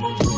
হায়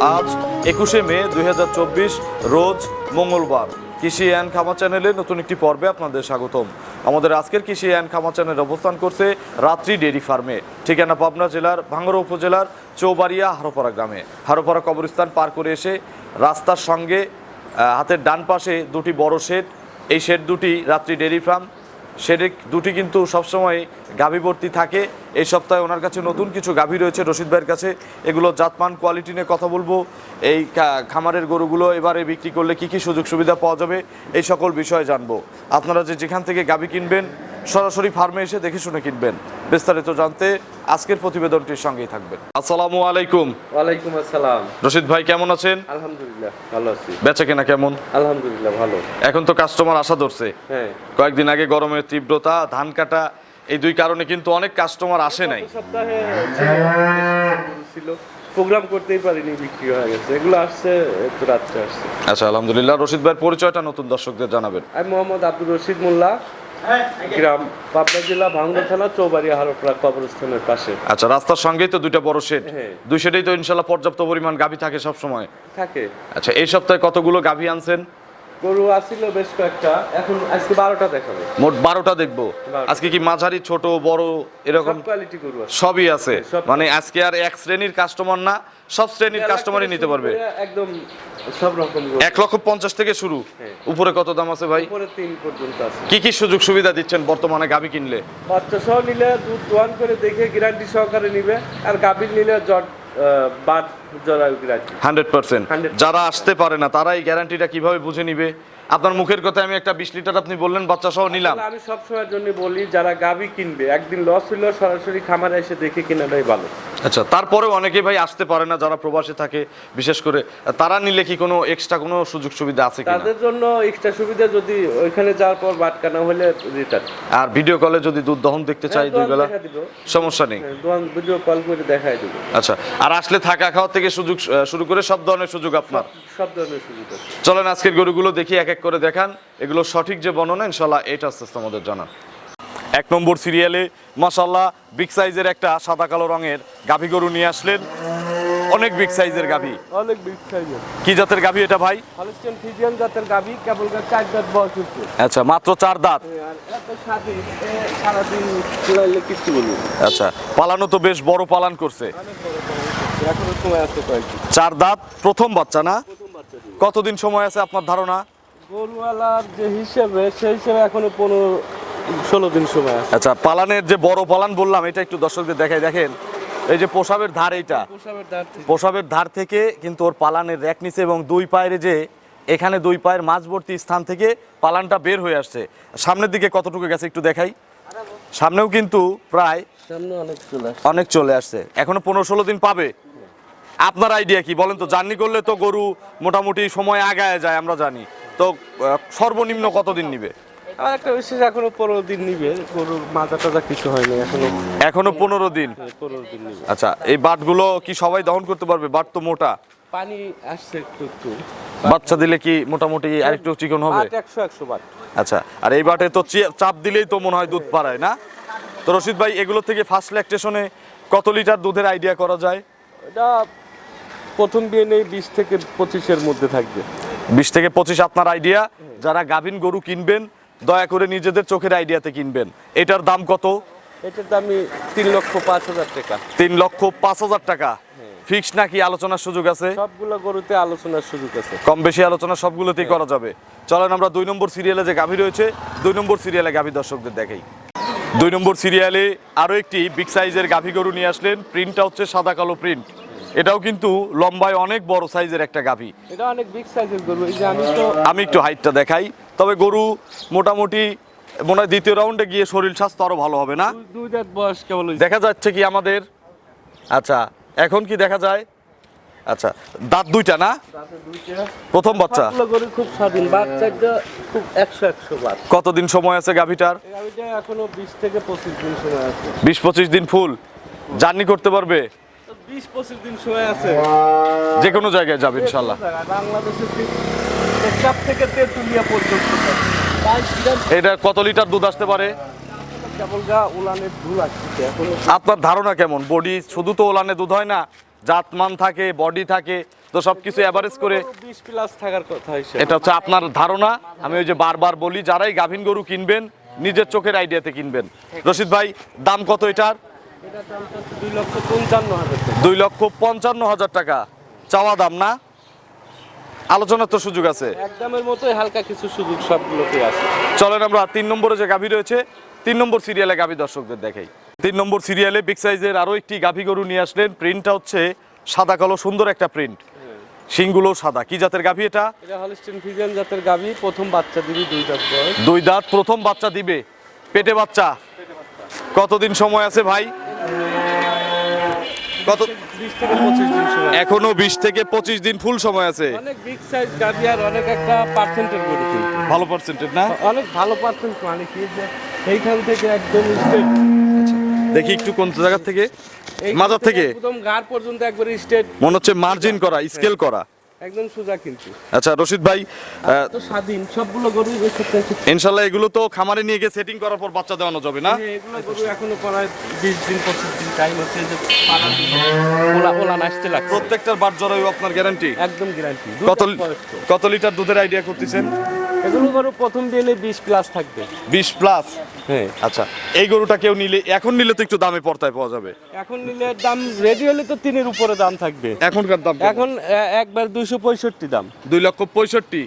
আজ একুশে মে দুই হাজার চব্বিশ, রোজ মঙ্গলবার। কৃষি অ্যান্ড খামা চ্যানেলে নতুন একটি পর্বে আপনাদের স্বাগতম। আমাদের আজকের কৃষি অ্যান্ড খামা চ্যানেল অবস্থান করছে রাত্রি ডেরি ফার্মে, ঠিকানা পাবনা জেলার ভাঙ্গড়া উপজেলার চৌবাড়িয়া হারোপাড়া গ্রামে। হারোপাড়া কবরস্থান পার করে এসে রাস্তার সঙ্গে হাতের ডান পাশে দুটি বড় শেড, এই শেড দুটি রাত্রি ডেরি ফার্ম সেটা দুটি কিন্তু সবসময় গাভী ভর্তি থাকে। এই সপ্তাহে ওনার কাছে নতুন কিছু গাভী রয়েছে রশিদ ভাইয়ের কাছে। এগুলো জাতমান, কোয়ালিটি নিয়ে কথা বলব। এই খামারের গরুগুলো এবারে বিক্রি করলে কি কি সুযোগ সুবিধা পাওয়া যাবে? এই সকল বিষয়ে জানব। আপনারা যে যেখান থেকে গাভী কিনবেন সরাসরি ফার্মে এসে দেখে শুনে কিনবেন। বিস্তারিত জানতে আজকের প্রতিবেদনটির সঙ্গেই থাকবেন। আসসালামু আলাইকুম। ওয়ালাইকুম আসসালাম। রশিদ ভাই কেমন আছেন? আলহামদুলিল্লাহ ভালো আছি। বেচা কেনা কেমন? আলহামদুলিল্লাহ ভালো। এখন তো কাস্টমার আশা ধরছে। হ্যাঁ। কয়েকদিন আগে গরমের তীব্রতা ধান কাটা এই দুই কারণে কিন্তু অনেক কাস্টমার আসে নাই। সপ্তাহে ছিল প্রোগ্রাম করতেই পারিনি বিক্রি হয়ে গেছে। এগুলো আসছে একটু রাত্রে আসছে। আচ্ছা আলহামদুলিল্লাহ। রশিদ ভাইয়ের পরিচয়টা নতুন দর্শকদের জানাবেন। আমি মোহাম্মদ আব্দুর রশিদ মোল্লা। গ্রাম পাবনা জেলা ভাঙ্গা থানা চৌবাড়িয়া হারোপড়া কবরস্থানের পাশে। আচ্ছা রাস্তার সঙ্গেই তো দুইটা বড় শেড হ্যাঁ। দুই শেডেই তো ইনশাল্লাহ পর্যাপ্ত পরিমাণ গাভী থাকে সব সময় থাকে। আচ্ছা এই সপ্তাহে কতগুলো গাভী আনছেন? গরু আসছিল বেশ কয়েকটা। এখন আজকে বারোটা দেখাবে। মোট বারোটা দেখব। আজকে কি মাঝারি ছোট বড় এরকম? কোয়ালিটি গরু সবই আছে। মানে আজকে আর এক শ্রেণির কাস্টমার না সব শ্রেণির কাস্টমারই নিতে পারবে। একদম সব রকম এক লক্ষ পঞ্চাশ থেকে শুরু। হ্যাঁ। উপরে কত দাম আছে ভাই? উপরে তিন পর্যন্ত আছে। কি কি সুযোগ সুবিধা দিচ্ছেন বর্তমানে গাভী কিনলে? বাচ্চা সহ নিলে দুধ দোয়ান করে দেখে গ্যারান্টি সহকারে নিবে। আর গাভীর নিলে জট বাদ জরায়ু গ্যারান্টি হান্ড্রেড পার্সেন্ট। যারা আসতে পারে না তারা এই গ্যারান্টিটা কীভাবে বুঝে নিবে? আপনার মুখের কথা আমি একটা বিশ লিটার আপনি বললেন বাচ্চা সহ নিলাম। আমি সব সময়ের জন্য বলি যারা গাভী কিনবে একদিন লস হইলেও সরাসরি খামারে এসে দেখে কেনাটাই ভালো। আচ্ছা তারপরেও অনেকে ভাই আসতে পারে না যারা প্রবাসে থাকে বিশেষ করে তারা নিলে কি কোনো এক্সট্রা কোনো সুযোগ সুবিধা আছে কিনা? তাদের জন্য এক্সট্রা সুবিধা যদি ওইখানে যাওয়ার পর বাটকানা হলে রিটার্ন আর ভিডিও কলে যদি দুধ দহন দেখতে চাই দুই বেলা সমস্যা নেই। ভিডিও কল করে দেখাই দিব। আচ্ছা আর আসলে থাকা খাওয়া থেকে সুযোগ শুরু করে সব ধরনের সুযোগ আপনার? সব ধরনের আছে। চলেন আজকের গরুগুলো দেখি এক এক করে দেখান। এগুলো সঠিক যে বর্ণনা ইনশাল্লাহ এটা আস্তে আস্তে আমাদের জানা এক নম্বর সিরিয়ালে মাসাল্লাহ বিগ সাইজের একটা সাদা কালো রঙের গাভী গরু নিয়ে আসলেন। অনেক বিগ সাইজের গাভী। অনেক বিগ সাইজের কি জাতের গাভী এটা ভাই? হলস্টেন ফিজিয়ান জাতের গাভী কেবল চার দাঁত বয়স হচ্ছে। আচ্ছা মাত্র চার দাঁত? বলব আচ্ছা পালানো তো বেশ বড় পালান করছে। চার দাঁত প্রথম বাচ্চা না? প্রথম বাচ্চা কতদিন সময় আছে আপনার ধারণা? গরুওয়ালার যে হিসেবে সেই হিসেবে এখনও পনেরো ষোলো দিন সময় আছে। আচ্ছা পালানের যে বড় পালান বললাম এটা একটু দর্শকদের দেখাই। দেখেন এই যে পোশাবের ধার এইটা। প্রসবের ধার থেকে। কিন্তু ওর পালানের র্যাক নিচে এবং দুই পায়ের যে এখানে দুই পায়ের মাঝবর্তী স্থান থেকে পালানটা বের হয়ে আসছে। সামনের দিকে কতটুকু গেছে একটু দেখাই। সামনেও কিন্তু প্রায় অনেক চলে অনেক চলে আসছে। এখনও পনেরো ষোলো দিন পাবে। আপনার আইডিয়া কি বলেন তো? জার্নি করলে তো গরু মোটামুটি সময় আগায় যায় আমরা জানি। তো সর্বনিম্ন কতদিন নিবে? আর একটা বিশেষ এখনও পনেরো দিন নিবে গরুর মাজা টাজা কিছু হয়নি এখনও এখনও পনেরো দিন? পনেরো দিন নিবে। আচ্ছা এই বাটগুলো কি সবাই দহন করতে পারবে? বাট তো মোটা। পানি আসছে একটু একটু। বাচ্চা দিলে কি মোটামুটি আরেকটু চিকন হবে? একশো একশো বাট। আচ্ছা আর এই বাটে তো চাপ দিলেই তো মনে হয় দুধ পাড়ায় না? তো রশিদ ভাই এগুলো থেকে ফার্স্ট ল্যাকটেশনে কত লিটার দুধের আইডিয়া করা যায়? এটা প্রথম বিয়ে নেই বিশ থেকে পঁচিশের মধ্যে থাকবে। বিশ থেকে পঁচিশ আপনার আইডিয়া যারা গাভিন গরু কিনবেন দয়া করে নিজেদের চোখের আইডিয়াতে কিনবেন। এটার দাম কত? এটার দামই তিন লক্ষ পাঁচ হাজার টাকা। তিন লক্ষ পাঁচ হাজার টাকা। ফিক্স নাকি আলোচনার সুযোগ আছে? সবগুলো গরুতে আলোচনার সুযোগ আছে। কম বেশি আলোচনা সবগুলোতেই করা যাবে। চলেন আমরা দুই নম্বর সিরিয়ালে যে গাভী রয়েছে দুই নম্বর সিরিয়ালে গাভী দর্শকদের দেখাই। দুই নম্বর সিরিয়ালে আরও একটি বিগ সাইজের গাভী গরু নিয়ে আসলেন। প্রিন্টটা হচ্ছে সাদা কালো প্রিন্ট এটাও কিন্তু লম্বায় অনেক বড় সাইজের একটা গাভী। এটা অনেক বিগ সাইজের গরু। এই যে আমি তো আমি একটু হাইটটা দেখাই। তবে গরু মোটামুটি মনে হয় দ্বিতীয় রাউন্ডে গিয়ে শরীর স্বাস্থ্য আরও ভালো হবে না? দুই- দুই দাঁত বয়স কেবল দেখা যাচ্ছে কি আমাদের? আচ্ছা এখন কি দেখা যায়? আচ্ছা দাঁত দুইটা না? প্রথম বাচ্চা। খুব স্বাধীন। বাচ্চাটা খুব একশো একশো কতদিন সময় আছে গাভীটার? এখনও বিশ থেকে পঁচিশ দিন সময় আছে। বিশ পঁচিশ দিন ফুল। জার্নি করতে পারবে? বিশ পঁচিশ দিন সময় আছে। যে কোনো জায়গায় যাবে ইনশাল্লাহ। বাংলাদেশের থেকে তেঁতুলিয়া পর্যন্ত এটা কত লিটার দুধ আসতে পারে? আপনার ধারণা কেমন? বডি শুধু তো ওলানে দুধ হয় না জাতমান থাকে বডি থাকে তো সবকিছু অ্যাভারেজ করে বিশ প্লাস থাকার কথা এটা হচ্ছে আপনার ধারণা। আমি ওই যে বারবার বলি যারাই গাভিন গরু কিনবেন নিজের চোখের আইডিয়াতে কিনবেন। রশিদ ভাই দাম কত এটার? দুই লক্ষ পঞ্চান্ন হাজার টাকা। চাওয়া দাম না? আলোচনার তো সুযোগ আছে। একদমের মতোই হালকা কিছু সুযোগ সবগুলোতে আছে। চলেন আমরা তিন নম্বরে যে গাভী রয়েছে তিন নম্বর সিরিয়ালে গাভী দর্শকদের দেখাই। তিন নম্বর সিরিয়ালে বিগ সাইজের আরও একটি গাভী গরু নিয়ে আসলেন। প্রিন্টটা হচ্ছে সাদা কালো সুন্দর একটা প্রিন্ট শিংগুলো সাদা। কি জাতের গাভী এটা? এটা হলিস্টিন ফিজিয়ান জাতের গাভী প্রথম বাচ্চা দিবি দুই দাঁত বয়স। দুই দাঁত প্রথম বাচ্চা দিবে। পেটে বাচ্চা। কতদিন সময় আছে ভাই? কত এখনও বিশ থেকে পঁচিশ দিন ফুল সময় আছে। অনেক বিগ সাইজ গাভী আর অনেক একটা পার্সেন্টের গরু ভালো পার্সেন্টেজ না? অনেক ভালো পার্সেন্ট মানে কি যে থেকে একদম straight, দেখি একটু কোন জায়গা থেকে? মাজার থেকে? একদম ঘাড় পর্যন্ত একবারে স্ট্রেট মনে হচ্ছে মার্জিন করা স্কেল করা। একদম সোজা কিন্তু। আচ্ছা রশিদ ভাই তো স্বাধীন সবগুলো গরু ইনশাল্লাহ এগুলো তো খামারে নিয়ে গিয়ে সেটিং করার পর বাচ্চা দেওয়ানো যাবে না? এগুলো গরু এখনও প্রায় বিশ দিন পঁচিশ দিন। টাইম হচ্ছে যে ওলা ওলা নাচতে লাগছে। প্রত্যেকটার বাট জরায়ু আপনার গ্যারান্টি একদম গ্যারান্টি কত কত লিটার দুধের আইডিয়া করতেছেন? এগুলো গরু প্রথম দিনে বিশ প্লাস থাকবে। বিশ প্লাস হ্যাঁ। আচ্ছা এই গরুটা কেউ নিলে এখন নিলে তো একটু দামে পড়তায় পাওয়া যাবে। এখন নিলে দাম রেডি হলে তো তিনের উপরে দাম থাকবে। এখনকার দাম এখন একবার দুইশো পঁয়ষট্টি দাম। দুই লক্ষ পঁয়ষট্টি।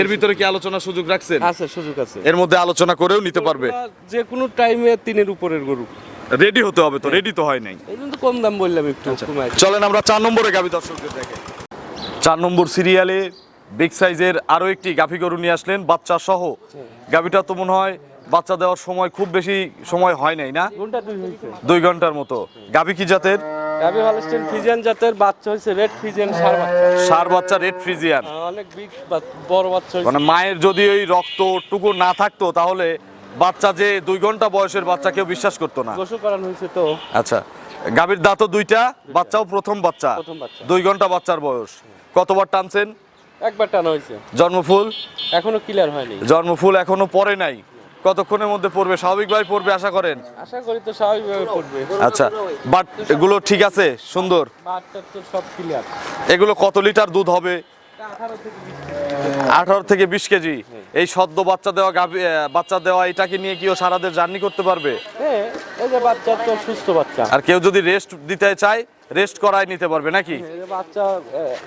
এর ভিতরে কি আলোচনার সুযোগ রাখছেন? আছে সুযোগ আছে। এর মধ্যে আলোচনা করেও নিতে পারবে। যে কোনো টাইমে তিনের উপরের গরু। রেডি হতে হবে তো রেডি তো হয় নাই। এই জন্য তো কম দাম বললাম একটু কমাই চলেন আমরা চার নম্বরে গাভী দর্শকদের দেখে। চার নম্বর সিরিয়ালে বিগ সাইজের আরও একটি গাভী গরু নিয়ে আসলেন বাচ্চা সহ। গাভীটা তো মনে হয় বাচ্চা দেওয়ার সময় খুব বেশি সময় হয় নাই না? দুই ঘণ্টার মতো। গাভী কি জাতের? গাবি হলস্টেন ফিজিয়ান জাতের বাচ্চা হয়েছে রেড ফিজিয়ান সার বাচ্চা। সার বাচ্চা রেড ফ্রিজিয়ান অনেক বিগ বড় বাচ্চা মানে মায়ের যদি ওই রক্ত টুকু না থাকতো তাহলে বাচ্চা যে দুই ঘণ্টা বয়সের বাচ্চা কেউ বিশ্বাস করতো না। গোসল করানো হয়েছে তো। আচ্ছা গাভীর দাঁতও দুইটা বাচ্চাও প্রথম বাচ্চা। দুই ঘণ্টা বাচ্চার বয়স। কতবার টানছেন? একবার টানা হয়েছে। জন্মফুল? এখনও ক্লিয়ার হয়নি। জন্মফুল এখনও নাই। কতক্ষণের মধ্যে পড়বে? স্বাভাবিকভাবে পড়বে আশা করেন? আশা করি তো স্বাভাবিকভাবে পড়বে। আচ্ছা বাট এগুলো ঠিক আছে? সুন্দর? সব ক্লিয়ার এগুলো কত লিটার দুধ হবে? আঠারো থেকে বিশ। আঠারো থেকে বিশ কেজি। এই সদ্য বাচ্চা দেওয়া গাভী বাচ্চা দেওয়া এটাকে নিয়ে কি ও সারাদের জার্নি করতে পারবে? হ্যাঁ এই যে বাচ্চা তো সুস্থ বাচ্চা। আর কেউ যদি রেস্ট দিতে চায় রেস্ট করায় নিতে পারবে নাকি? বাচ্চা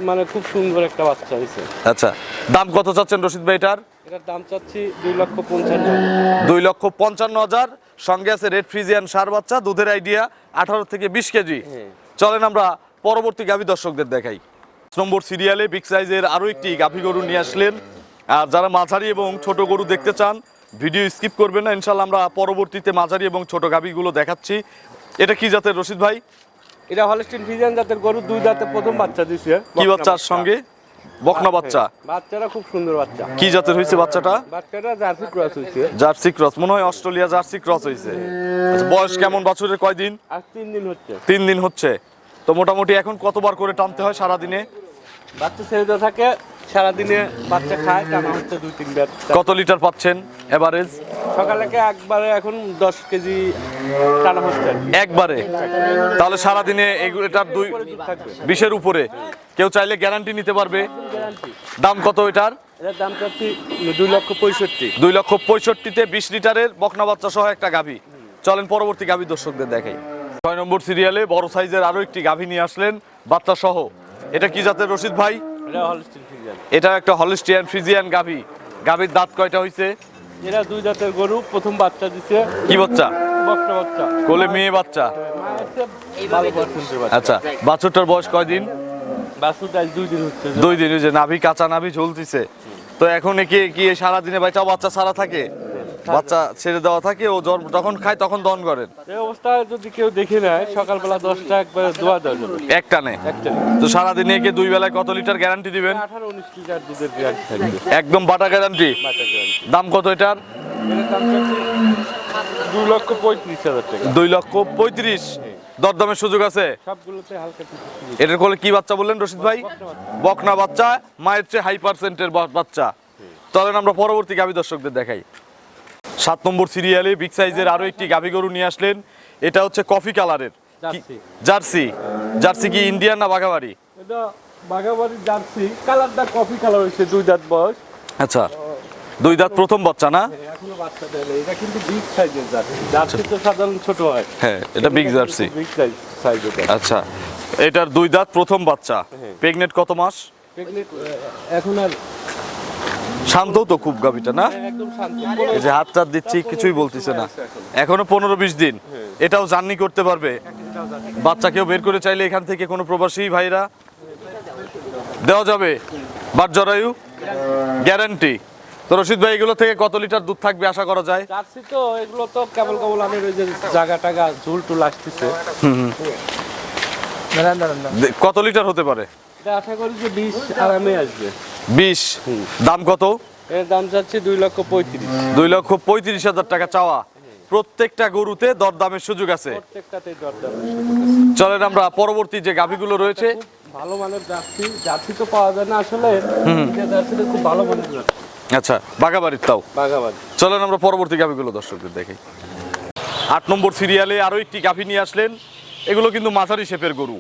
মানে খুব সুন্দর একটা বাচ্চা হয়েছে আচ্ছা দাম কত চাচ্ছেন রশিদ ভাই এটার? এটার দাম চাচ্ছি দুই লক্ষ পঞ্চান্ন। দুই লক্ষ পঞ্চান্ন হাজার সঙ্গে আছে রেড ফ্রিজিয়ান সার বাচ্চা দুধের আইডিয়া আঠারো থেকে বিশ কেজি। হ্যাঁ। চলেন আমরা পরবর্তী গাভী দর্শকদের দেখাই। নম্বর সিরিয়ালে বিগ সাইজের আরও একটি গাভী গরু নিয়ে আসলেন। আর যারা মাঝারি এবং ছোট গরু দেখতে চান ভিডিও স্কিপ করবেন না ইনশাল্লাহ আমরা পরবর্তীতে মাঝারি এবং ছোট গাভীগুলো দেখাচ্ছি। এটা কি জাতের রশিদ ভাই? এটা হলস্টিন ফিজিয়ান জাতের গরু দুই দাঁতে প্রথম বাচ্চা দিছে কি বাচ্চার সঙ্গে? বকনা বাচ্চা। হ্যাঁ, বাচ্চারা খুব সুন্দর বাচ্চা। কি জাতের হয়েছে বাচ্চাটা? বাচ্চাটা জার্সি ক্রস হয়েছে জার্সি ক্রস মনে হয় অস্ট্রেলিয়া জার্সি ক্রস হয়েছে আচ্ছা, বয়স কেমন বছরের কয়দিন? আজ তিন দিন হচ্ছে। তিন দিন হচ্ছে। তো মোটামুটি এখন কতবার করে টানতে হয় সারাদিনে? বাচ্চা ছেড়ে দেওয়া থাকে সারাদিনে বাচ্চা খায় টানা হচ্ছে দুই তিন বার কত লিটার পাচ্ছেন এভারেজ সকালে একবারে এখন দশ কেজি টানা হচ্ছে একবারে? তাহলে সারাদিনে এটার দুই বিশের উপরে। কেউ চাইলে গ্যারান্টি নিতে পারবে। দাম কত এটার? এটার দাম চাচ্ছি দুই লক্ষ পঁয়ষট্টি। দুই লক্ষ পঁয়ষট্টিতে বিশ লিটারের বকনা বাচ্চা সহ একটা গাভী। চলেন পরবর্তী গাভী দর্শকদের দেখাই। ছয় নম্বর সিরিয়ালে বড় সাইজের আরও একটি গাভী নিয়ে আসলেন বাচ্চা সহ এটা কি জাতের রশিদ ভাই? এটা একটা হলিস্টিয়ান ফ্রিজিয়ান গাভী। গাভীর দাঁত কয়টা হইছে? এরা দুই জাতের গরু প্রথম বাচ্চা দিছে। কি বাচ্চা? বকটা বাচ্চা। কোলে মেয়ে বাচ্চা? বাচ্চা। আচ্ছা বাছুরটার বয়স কয়দিন? বাছুরটা দুই দিন হচ্ছে। দুই দিন ওই যে নাভি কাঁচা নাভি ঝুলতিছে। তো এখন কি কি সারাদিনে বাচ্চা বাচ্চা সারা থাকে? বাচ্চা ছেড়ে দেওয়া থাকে ও জ্বর যখন খায় তখন দন করেন। এই অবস্থায় যদি কেউ দেখে নেয় সকালবেলা দশটা একবার দোয়া দেওয়া যাবে এক টানে একটা তো সারাদিনে একে দুই বেলায় কত লিটার গ্যারান্টি দিবেন? আঠারো উনিশ লিটার দুধের গ্যারান্টি থাকবে। একদম বাটা গ্যারান্টি দাম কত এটার? দুই লক্ষ পঁয়ত্রিশ হাজার টাকা। দুই লক্ষ পঁয়ত্রিশ? দরদামের সুযোগ আছে। এটার কোলে কি বাচ্চা বললেন রশিদ ভাই? বকনা বাচ্চা। মায়ের চেয়ে হাই পার্সেন্টের বাচ্চা। চলেন আমরা পরবর্তী গাভী দর্শকদের দেখাই। সাত নম্বর সিরিয়ালে বিগ সাইজের আরও একটি গাভী গরু নিয়ে আসলেন। এটা হচ্ছে কফি কালারের। জার্সি। জার্সি। কি ইন্ডিয়ান না বাঘাবাড়ি? এটা বাগাবাড়ির জার্সি। কালারটা কফি কালার হয়েছে দুই দাঁত বয়স। আচ্ছা। দুই দাঁত প্রথম বাচ্চা না? এখনও বাচ্চা দেয় এটা কিন্তু বিগ সাইজের জার্সি। জার্সি তো সাধারণ ছোট হয়। হ্যাঁ এটা বিগ জার্সি। বিগ সাইজ সাইজের আচ্ছা। এটার দুই দাঁত প্রথম বাচ্চা। হ্যাঁ। প্রেগনেন্ট কত মাস? প্রেগনেন্ট এখন আর শান্ত তো খুব গাভীটা না? এই যে হাত টাত দিচ্ছি কিছুই বলতেছে না। এখনও পনেরো বিশ দিন। এটাও জার্নি করতে পারবে। বাচ্চা কেউ বের করে চাইলে এখান থেকে কোনো প্রবাসী ভাইরা। দেওয়া যাবে। বাট জরায়ু গ্যারান্টি। তো রশিদ ভাই এগুলো থেকে কত লিটার দুধ থাকবে আশা করা যায়? জার্সি তো এগুলো তো কেবল কেবল আমি ওই যে জায়গা টাগা ঝুল টুল আসতেছে। কত লিটার হতে পারে? আশা করি যে বিশ আরামে আসবে। বিশ। দাম কত? এর দাম চাচ্ছি দুই লক্ষ পঁয়ত্রিশ। দুই লক্ষ পঁয়ত্রিশ হাজার টাকা চাওয়া। প্রত্যেকটা গরুতে দরদামের সুযোগ আছে। চলেন আমরা পরবর্তী যে গাভীগুলো রয়েছে। ভালো মানের জার্সি। জার্সি তো পাওয়া যায় না আসলে। জার্সিটা খুব ভালো মানের আচ্ছা বাগাবাড়ির তাও। বাগাবাড়ি চলেন আমরা পরবর্তী গাভীগুলো দর্শকদের দেখি। আট নম্বর সিরিয়ালে আরও একটি গাভী নিয়ে আসলেন। এগুলো কিন্তু মাঝারি শেপের গরু।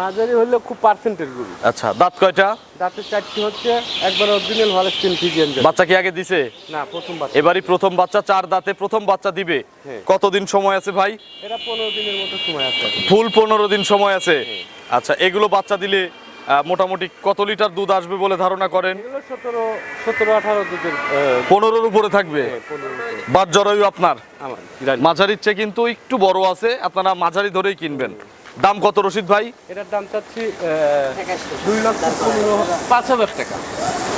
মাঝারি হলে খুব পার্সেন্টের গরু। আচ্ছা দাঁত কয়টা? দাঁতের চারটি হচ্ছে একবার অরিজিনাল হলস্টিন ফিজিয়ান বাচ্চা কি আগে দিছে? না প্রথম বাচ্চা। এবারই প্রথম বাচ্চা চার দাঁতে প্রথম বাচ্চা দিবে। হ্যাঁ। কতদিন সময় আছে ভাই? এটা পনেরো দিনের মতো সময় আছে। ফুল পনেরো দিন সময় আছে। আচ্ছা এগুলো বাচ্চা দিলে মোটামুটি কত লিটার দুধ আসবে বলে ধারণা করেন? সতেরো সতেরো আঠারো দুধের পনেরোর উপরে থাকবে? পনেরো বাদ জরায়ু আপনার? মাঝারির চেয়ে কিন্তু একটু বড় আছে আপনারা মাঝারি ধরেই কিনবেন। দাম কত রশিদ ভাই? এটার দাম চাচ্ছি দুই লক্ষ পাঁচ হাজার টাকা।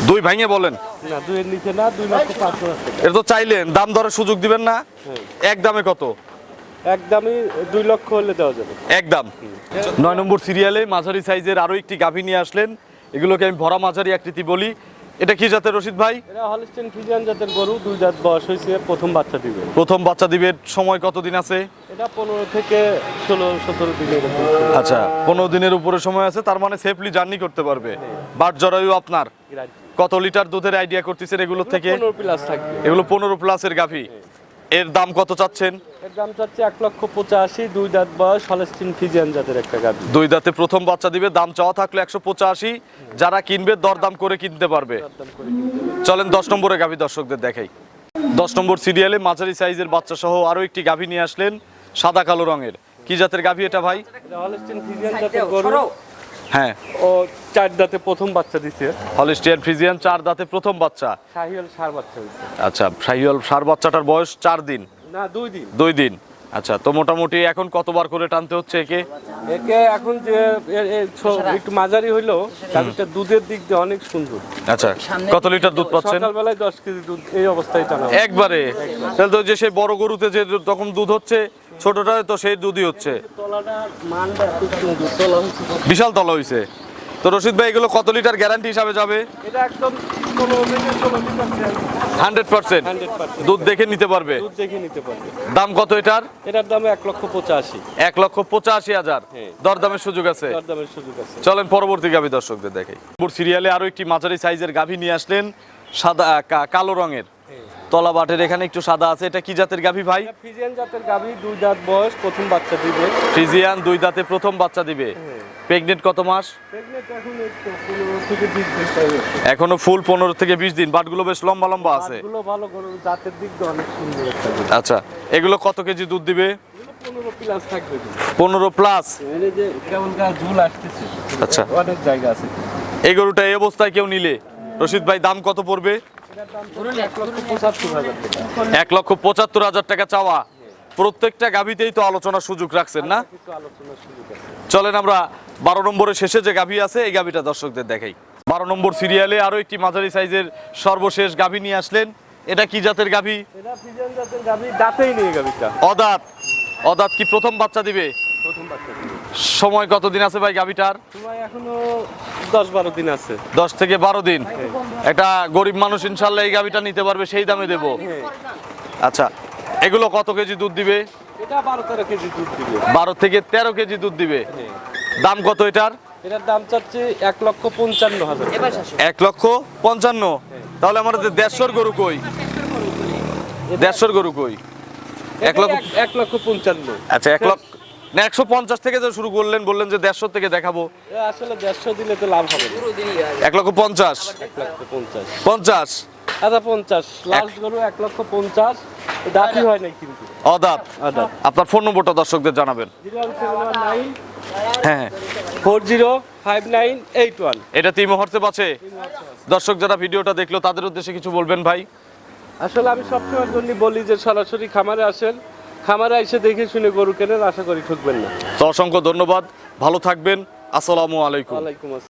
দুই ভাঙে বলেন। না দুইয়ের নিচে না দুই লক্ষ পাঁচ হাজার টাকা। এটা তো চাইলেন দাম দরের সুযোগ দিবেন না। এক দামে কত? একদমই দুই লক্ষ হলে দেওয়া যাবে। একদম নয় নম্বর সিরিয়ালে মাঝারি সাইজের আরও একটি গাভী নিয়ে আসলেন। এগুলোকে আমি ভরা মাঝারি আকৃতি বলি। এটা কি জাতের রশিদ ভাই? এটা হলস্টেন ফ্রিজিয়ান জাতের গরু দুই জাত বয়স হয়েছে প্রথম বাচ্চা দিবে। প্রথম বাচ্চা দিবে সময় কতদিন আছে? এটা পনেরো থেকে ষোলো সতেরো দিনের আচ্ছা পনেরো দিনের উপরে সময় আছে তার মানে সেফলি জার্নি করতে পারবে। বাট জরায়ু আপনার? কত লিটার দুধের আইডিয়া করতেছেন এগুলো থেকে? পনেরো প্লাস থাকবে। এগুলো পনেরো প্লাসের গাভী। এর দাম কত চাচ্ছেন? এর দাম চাচ্ছে এক লক্ষ পঁচাশি দুই দাঁত বয়স হলস্টিন ফিজিয়ান জাতের একটা গাভি। দুই দাঁতে প্রথম বাচ্চা দিবে দাম চাওয়া থাকলে একশো পঁচাশি। যারা কিনবে দরদাম করে কিনতে পারবে। দাম করে কিনতে হবে। চলেন দশ নম্বরে গাভী দর্শকদের দেখাই। দশ নম্বর সিরিয়ালে মাঝারি সাইজের বাচ্চা সহ আরও একটি গাভী নিয়ে আসলেন সাদা কালো রঙের। কি জাতের গাভী এটা ভাই? হলস্টিন ফিজিয়ান জাতের গরু। হ্যাঁ। ও চার দাঁতে প্রথম বাচ্চা দিছে। হলিস্টিয়ান ফ্রিজিয়ান চার দাঁতে প্রথম বাচ্চা। শাহিওল সার বাচ্চা হয়েছে আচ্ছা শাহিওয়াল সার বাচ্চাটার বয়স চার দিন। না দুই দিন। দুই দিন। আচ্ছা তো মোটামুটি এখন কতবার করে টানতে হচ্ছে একে? একে এখন যে একটু মাঝারি হইল গাভিটা দুধের দিক দিয়ে অনেক সুন্দর। আচ্ছা কত লিটার দুধ পাচ্ছেন? সকালবেলায় দশ কেজি দুধ এই অবস্থায় টানা একবারে। তাহলে তো যে সেই বড় গরুতে যে তখন দুধ হচ্ছে ছোটটা তো সেই দুধই হচ্ছে। বিশাল তলা হইছে। তো রশিদ ভাই এগুলো কত লিটার গ্যারান্টি হিসাবে যাবে? Hundred percent. দুধ দেখে নিতে পারবে? দুধ দেখে নিতে পারবে। দাম কত এটার? এটার দাম এক লক্ষ পঁচাশি। এক লক্ষ পঁচাশি হাজার। হ্যাঁ। দরদামের সুযোগ আছে। দরদামের সুযোগ আছে। চলেন পরবর্তী গাভী দর্শকদের দেখাই। সিরিয়ালে আরও একটি মাঝারি সাইজের গাভী নিয়ে আসলেন সাদা কালো রঙের। তলা বাটের এখানে একটু সাদা আছে। এটা কি জাতের গাভী ভাই? ফ্রিজিয়ান জাতের গাভী দুই দাঁত বয়স প্রথম বাচ্চা দিবে। ফ্রিজিয়ান দুই দাঁতে প্রথম বাচ্চা দিবে। প্রেগনেন্ট কত মাস? এখন ফুল পনেরো থেকে বিশ দিন বাটগুলো বেশ লম্বা লম্বা আছে। আচ্ছা এগুলো কত কেজি দুধ দিবে? পনেরো প্লাস আচ্ছা। অনেক জায়গা আছে। এই গরুটা এই অবস্থায় কেউ নিলে? রশিদ ভাই দাম কত পড়বে? এক লক্ষ পঁচাত্তর হাজার টাকা চাওয়া। প্রত্যেকটা গাভীতেই তো আলোচনার সুযোগ রাখছেন না? চলেন আমরা বারো নম্বরের শেষে যে গাভী আছে এই গাভীটা দর্শকদের দেখাই। বারো নম্বর সিরিয়ালে আরও একটি মাঝারি সাইজের সর্বশেষ গাভী নিয়ে আসলেন। এটা কি জাতের গাভী? জাতের গাভী দাঁতেই নেই গাভীটা। অদাত। অদাত কি প্রথম বাচ্চা দিবে? সময় কতদিন আছে ভাই গাভীটার সময় এখনও দশ বারো দিন আছে। দশ থেকে বারো দিন। একটা গরিব মানুষ ইনশাল্লাহ এই গাভীটা নিতে পারবে সেই দামে দেবো। আচ্ছা এগুলো কত কেজি দুধ দিবে? এটা বারো তেরো কেজি দুধ দিবে। বারো থেকে তেরো কেজি দুধ দিবে। হ্যাঁ। দাম কত এটার? এটার দাম চাচ্ছে এক লক্ষ পঞ্চান্ন হাজার এক লক্ষ পঞ্চান্ন? তাহলে আমাদের দেড়শোর গরু কই? দেড়শোর গরু কই? এক লক্ষ এক লক্ষ পঞ্চান্ন। আচ্ছা এক লক্ষ না একশো পঞ্চাশ থেকে যে শুরু করলেন বললেন যে দেড়শো থেকে দেখাবো। এ আসলে দেড়শো দিলে তো লাভ হবে এক লক্ষ পঞ্চাশ। এক লক্ষ পঞ্চাশ। পঞ্চাশ। আচ্ছা পঞ্চাশ। লাস্ট গরু এক লক্ষ পঞ্চাশ। দাঁতই হয় নাই কিন্তু। অদাত আদা আপনার ফোন নম্বরটা দর্শকদের জানাবেন। হ্যাঁ হ্যাঁ। Four zero five nine eight one. এটা তিন মুহূর্তে আছে দর্শক যারা ভিডিওটা দেখল তাদের উদ্দেশ্যে কিছু বলবেন ভাই। আসলে আমি সবসময় জন্য বলি যে সরাসরি খামারে আসেন। খামারে এসে দেখে শুনে গরু কেনেন আশা করি ঠকবেন না। তো অসংখ্য ধন্যবাদ। ভালো থাকবেন। আসসালামু আলাইকুম। আলাইকুম আসসালাম।